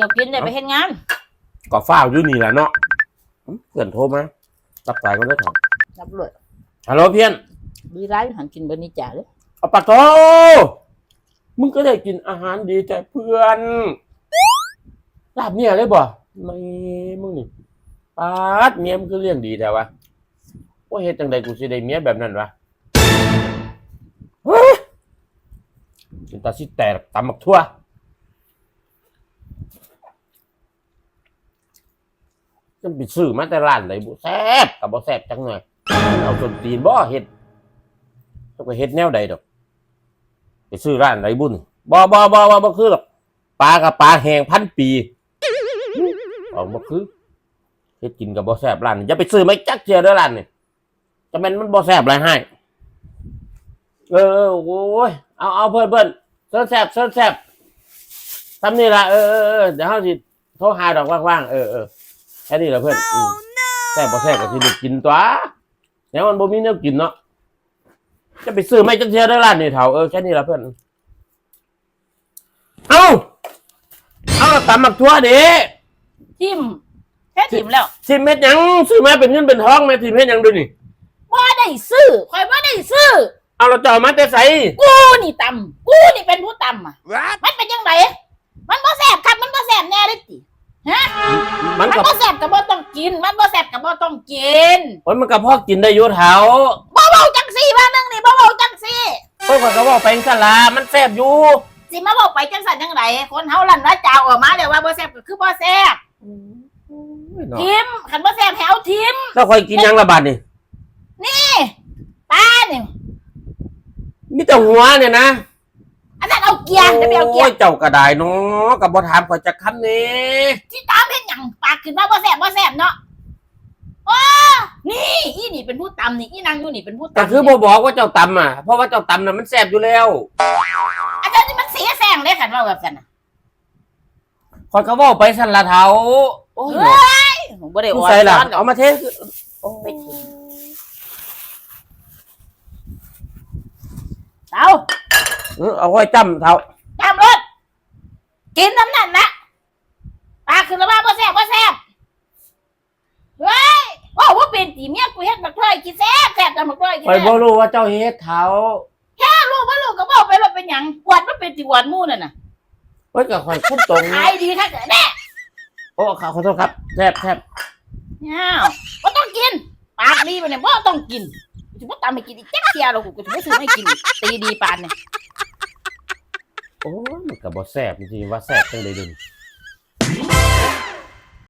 จ้ากินได้ไปเฮ็ดงานก็ฟ้าวอยู่นี่แหละเนาะอื้อเพื่อนโทรมารับสายก็ได้ถามรับเลยฮัลโหลเพี้ยนดีร้ายหันกินเบอร์นี้จ่าเลยเอาปะโตมึงก็ได้กินอาหารดีแต่เพื่อนลาบเนี่ยเลยบ่ไม่มึงนี่ปาดเมียมึงก็เลี้ยงดีแต่ว่าว่าเฮ็ดจังใดกูสิได้เมียแบบนั้นวะเฮ้ยกินตาสิแตกตำบักทั่ว จังไปซื้อมาแต่ร้านไหนบ่แซ่บกับบ่แซ่บจังหน่อยเอาจนตีนบ่เฮ็ดต้องไปเฮ็ดแนวใดดอก ไปซื้อร้านไหนบุญบ่บ่บ่บ่บ่คือหรอกปลากับปลาแห้งพันปีเอาบ่คือเฮ็ดกินกับบ่แซ่บร้านอย่าไปซื้อไม่จักเจียเด้อร้านนี่จะแม่นมันบ่แซ่บอะไรให้เออโอ้ยเอาเอาเพิ่นเพิ่นเสิร์ฟแซ่บเสิร์ฟแซ่บทำนี่ละเออเออเออเดี๋ยวเฮาสิโทรหาดอกว่างๆเออเออ แค่นี้ล่ะเพิ่นอืมแซ่บบ่แซ่บก็สิได้กินตัวเดี๋ยวมันบ่มีแนวกินเนาะจะไปซื้อไม่จักเจียเด้อร้านนี่เฒ่าเออแค่นี้ล่ะเพิ่นเอาเอาตำหมักทั่วเด้ทิมแค่ทิมแล้วสิเม็ดหยังซื้อมาเป็นเงินเป็นทองแม่สิเม็ดหยังดูนี่ว่าได้ซื้อคอยว่าได้ซื้อ เอาเราจะเอามาแต่ใส่กูนี่ตำกูนี่เป็นผู้ตำอะ มันเป็นยังไงมันบ่แสบครับ มันบ่แสบแน่เลยติ ฮะมันมันกับบ่แสบกับบ่ต้องกิน มันบ่แสบกับบ่ต้องกินโอ้ยมันกับพ่อกินได้อยุ่เท้าบ่เว้าจังซี่ว่านึงนี่บ่เว้าจังซี่โอ้ยข้อยก็บอกไปจังซั่นล่ะมันแซ่บอยู่สิมาบอกไปจังสันจังไดคนเฮาลั่นว่าจ้าออกมาเดี๋ยวว่าบ่แซ่บก็คือบ่แซ่บโอ้ยเนาะทิมคันบ่แซ่บให้เอาทิมแล้วคอยกินหยังละบาดนี่ป้านี่มีแต่หัวเนี่ยนะ อันนั้นเอาเกียร์จะไปเอาเกียโอ้ร์ยเจ้าก็ได้เนาะกับบ่ถามข่อยจักคำนี้ที่ตามเฮ็ดหยังปากขึ้นมาบ่แซ่บบ่แซ่บเนาะอ้านี่อีนี่เป็นผู้ตำนี่อีนางอยู่นี่เป็นผู้ก็ตำคือบ่บอกว่าเจ้าตำอะเพราะว่าเจ้าตำน่ะมันแซ่บอยู่แล้วอาจารย์นี่มันเสียแซงเลยคันว่าแบบนั้นน่ะข่อยก็บอกไปซั่นละเท้าโอ้ยเฮ้ยผมบ่ได้ผู้อ่อนใส่ล่ะซ้อนดอเอากมาเทโอ้ไปทิ้งเอา เออเอาไว้จำเท้าตามรถกินน้ำนั่นนะปากขึ้นแล้วว่าบ่แซ่บบ่แซ่บเฮ้ยว่าว่าเป็นตีเมียกูเฮ็ดบักถ้อยกินแซ่บแซ่บจังบักถ้อยกินข่อยแซ่บ่บรู้ว่าเจ้าเฮ็ดเท้าลูกว่าลูกก็บอกไปว่าเป็นหยังปวดมันเป็นติหวานหมู่นั่นน่ะเฮ้ยกับข่อยคุ้มตรงขายดีถ้าเกิดแน่โอ้ขอขอโทษครับแทบแทบอ้าวบ่ต้องกินปากดีไปเนี่ยบ่ต้องกินกูจะบ่ตามไปกินอีกแจ๊กเทียหรอกกูจะบ่ซื้อให้กินอีกตีดีปานเนี่ย โอ้ยมันก็บ่แซ่บจริงๆว่าแซ่บจังเลยเดึง